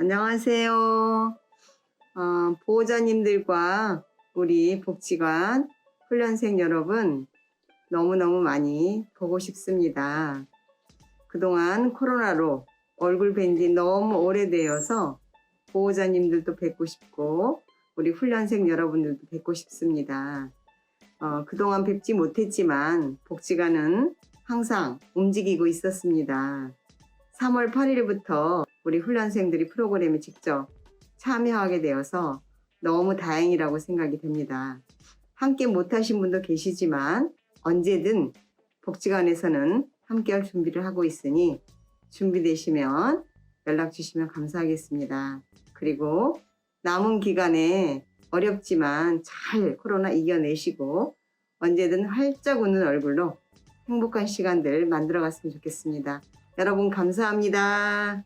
안녕하세요. 어, 보호자님들과 우리 복지관 훈련생 여러분 너무너무 많이 보고 싶습니다. 그동안 코로나로 얼굴 뵌 지 너무 오래되어서 보호자님들도 뵙고 싶고 우리 훈련생 여러분들도 뵙고 싶습니다. 어, 그동안 뵙지 못했지만 복지관은 항상 움직이고 있었습니다. 3월 8일부터 우리 훈련생들이 프로그램에 직접 참여하게 되어서 너무 다행이라고 생각이 됩니다. 함께 못하신 분도 계시지만 언제든 복지관에서는 함께 할 준비를 하고 있으니 준비되시면 연락 주시면 감사하겠습니다. 그리고 남은 기간에 어렵지만 잘 코로나 이겨내시고 언제든 활짝 웃는 얼굴로 행복한 시간들 만들어 갔으면 좋겠습니다. 여러분 감사합니다.